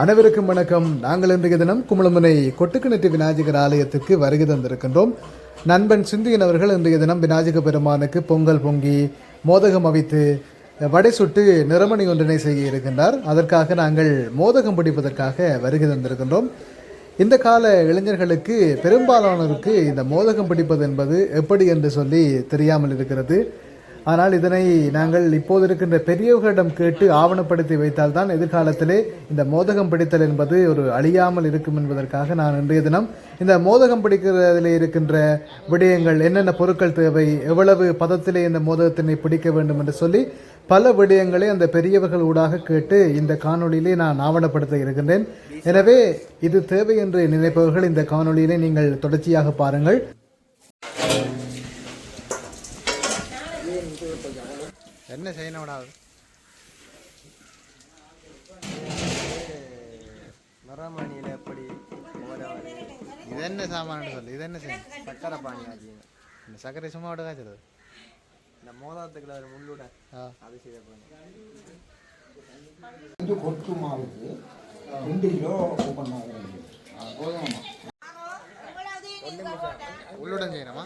அனைவருக்கும் வணக்கம். நாங்கள் இன்றைய தினம் குமளமுனை கொட்டுக்கிணற்று விநாயகர் ஆலயத்துக்கு வருகை தந்திருக்கின்றோம். நண்பன் சிந்தியன் அவர்கள் இன்றைய தினம் விநாயக பெருமானுக்கு பொங்கல் பொங்கி மோதகம் அவித்து வடை சுட்டு நிறமணி ஒன்றினை செய்ய இருக்கின்றார். அதற்காக நாங்கள் மோதகம் பிடிப்பதற்காக வருகை தந்திருக்கின்றோம். இந்த கால இளைஞர்களுக்கு பெரும்பாலானோருக்கு இந்த மோதகம் பிடிப்பது என்பது எப்படி என்று சொல்லி தெரியாமல் இருக்கிறது. ஆனால் இதனை நாங்கள் இப்போது இருக்கின்ற பெரியவர்களிடம் கேட்டு ஆவணப்படுத்தி வைத்தால்தான் எதிர்காலத்திலே இந்த மோதகம் பிடித்தல் என்பது ஒரு அழியாமல் இருக்கும் என்பதற்காக நான் இன்றைய தினம் இந்த மோதகம் பிடிக்கிறதில் இருக்கின்ற விடயங்கள் என்னென்ன பொருட்கள் தேவை எவ்வளவு பதத்திலே இந்த மோதகத்தினை பிடிக்க வேண்டும் என்று சொல்லி பல விடயங்களை அந்த பெரியவர்கள் ஊடாக கேட்டு இந்த காணொளியிலே நான் ஆவணப்படுத்த இருக்கின்றேன். எனவே இது தேவை என்று நினைப்பவர்கள் இந்த காணொளியிலே நீங்கள் தொடர்ச்சியாக பாருங்கள். என்ன செய்யணும் மரமணியில் எப்படி இது என்ன சாமான் சொல்லு இது என்ன செய்யணும்? சக்கரை பானி ஆச்சு இந்த சர்க்கரை சும்மா விட காய்ச்சது இந்த மோதிரத்துக்குள்ள ஒரு முள்ளுட அது செய்ய இது கொத்து மாவுக்கு ரெண்டு கிலோ ஓப்பன் கோதுமை உள்ளுடன் செய்யணுமா?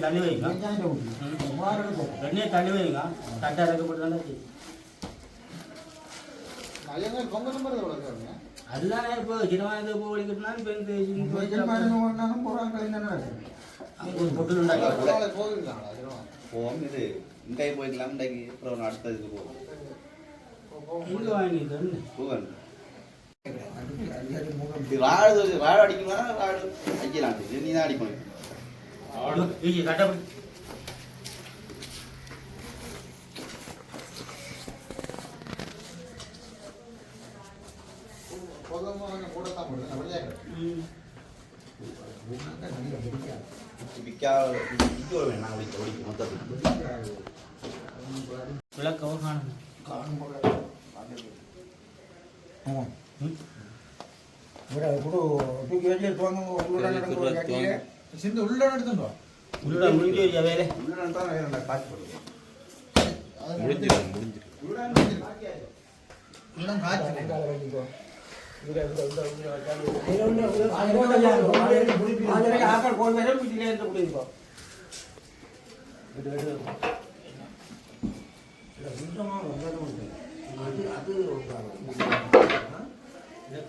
தண்ணி வைங்க தண்ணி வைங்க தட்டை இறக்கப்பட்டு தான் பொங்கல் நம்பர் அதெல்லாம் இப்போ சின்னமாக இப்போ ஒழிக்கிட்டுனா இப்போ இந்த போவோம் இது இன்றைக்கு போய்க்கலாம் இன்றைக்கு அப்புறம் அடுத்ததுக்கு போவோம் வாங்கிட்டு போவேன் வாழை வாழை அடிக்கணுமா வாழை அடிக்கலாம். நீ தான் அடிக்கணும் இது கட்டப்படி ம் விற்கா ஒழிக்க மொத்தத்துக்கு விளக்க காணும் ம் சிந்து உள்ளுடன் எடுத்துட்டு வா உள்ளே முடிஞ்சு வச்ச வேலை இதை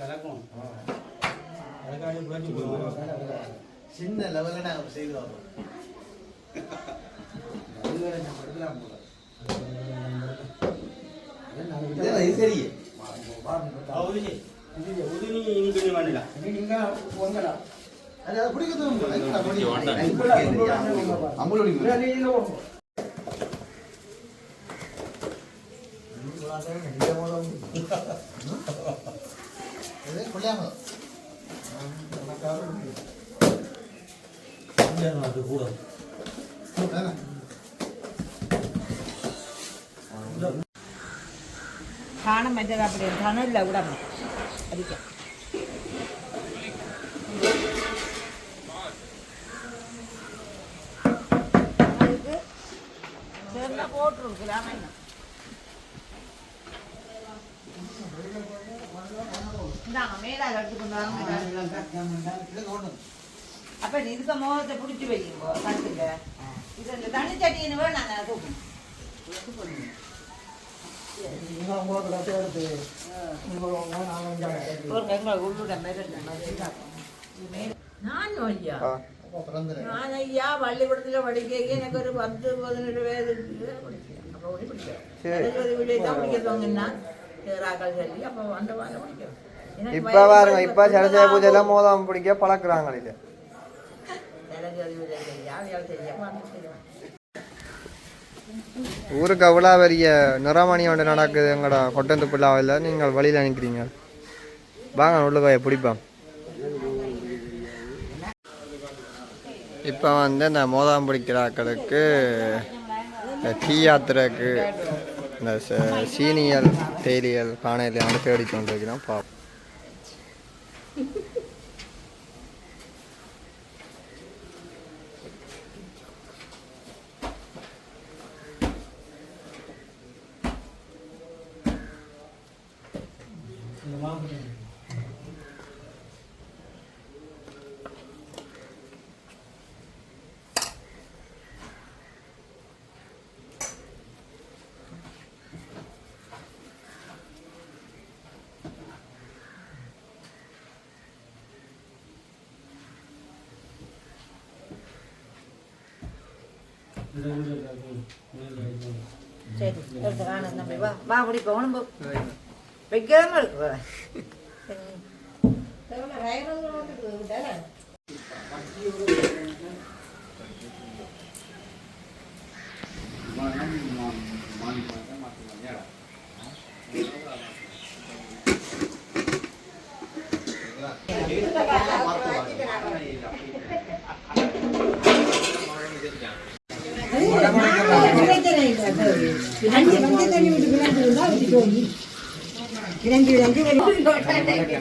கலக்கும். அதுக்காண்டி போயிட்டு போடுவோம் சின்ன லெவலில் நாங்கள் செய்து வரோம் இனி கொஞ்சம் இது கொள்ளையாம அது கூட. சாணம் மற்றது அப்படி தணலில் விடணும் அடிக்க. அதுக்கு சேர்ந்தா போட்டுருக்கலாம் அப்ப இதுக்கு மோகத்தை பிடிச்சி வைங்க கட்டுங்க. இது இந்த தண்ணி சட்டின்னு வேணும் நான் தூக்கணும் நான் ஐயா நான் ஐயா பள்ளிக்கூடத்துல படிக்க எனக்கு ஒரு பத்து பதினெட்டு வயது அப்போ ஒளி தான் பிடிக்கிறவங்கன்னா ராக்கள் சொல்லி அப்போ அந்த வாங்க பிடிக்கும் எனக்கு இப்ப பாருங்க இப்ப சரஸ்வதி பூஜையில. மோதம் பிடிக்க பழக்குறாங்க இது ஊருக்கு அவ்வளோ பெரிய நிறமணி ஒன்று நடக்குது எங்கடா கொட்டந்து பிள்ளாவில் நீங்கள் வழியில் நிற்கிறீங்க வாங்க உள்ளுக்காய பிடிப்போம். இப்போ வந்து இந்த மோதாம் பிடிக்கிறாக்களுக்கு டீ யாத்திரைக்கு இந்த சீனியல் தேயிலியல் பானையில் வந்து தேடி கொண்டு வைக்கிறோம் பார்ப்போம் சரி. எடுத்து காணும் தம்பி வா வா அப்படி போகணும் வைக்காம இருக்கு அஞ்சு மஞ்சள் தண்ணி விட்டு விளங்கு இருந்தா விட்டுட்டோம் விளங்கு விளங்கு விளங்கு.